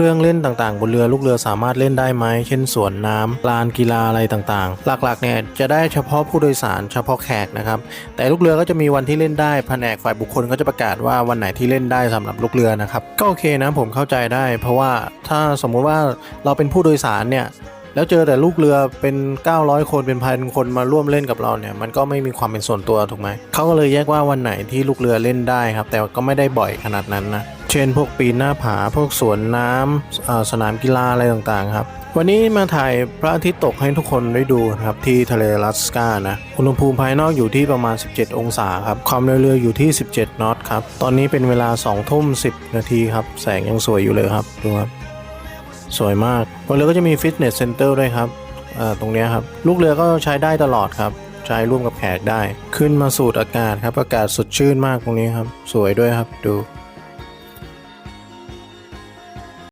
รื่องเล่นต่างๆ บนเรือลูกเรือสามารถเล่นได้ไหมเช่นสวนน้ำลานกีฬาอะไรต่างๆ หลักๆเนี่ยจะได้เฉพาะผู้โดยสารเฉพาะแขกนะครับ แต่ลูกเรือก็จะมีวันที่เล่นได้แผนกฝ่ายบุคคลก็จะประกาศว่าวันไหนที่เล่นได้สำหรับลูกเรือนะครับก็โอเคนะผมเข้าใจได้ เพราะว่าถ้าสมมุติว่าเราเป็นผู้โดยสารเนี่ย แล้วเจอแต่ลูกเรือเป็น 900 คนเป็นพันคนมาร่วมเล่นกับเราเนี่ยมันก็ไม่มีความเป็นส่วนตัวถูกไหมเขาก็เลยแยกว่าวันไหนที่ลูกเรือเล่นได้ครับ แต่ก็ไม่ได้บ่อยขนาดนั้นนะเช่นพวกปีนหน้าผาพวกสวนน้ำสนามกีฬาอะไรต่างๆครับวันนี้มาถ่ายพระอาทิตย์ตกให้ทุกคนได้ดูครับที่ทะเลลัสกานะอุณหภูมิภายนอกอยู่ที่ประมาณ 17 องศาครับความเร็วเรืออยู่ที่ 17 นอตครับตอนนี้เป็นเวลา2ทุ่ม10 นาทีครับแสงยังสวยอยู่เลยครับดูครับ สวยมากบนเรือก็จะมีฟิตเนสเซ็นเตอร์ด้วยครับอ่าตรงนี้ครับ ลูกเรือก็ใช้ได้ตลอดครับ ใช้ร่วมกับแขกได้ ขึ้นมาสูดอากาศครับ อากาศสดชื่นมากตรงนี้ครับ สวยด้วยครับดู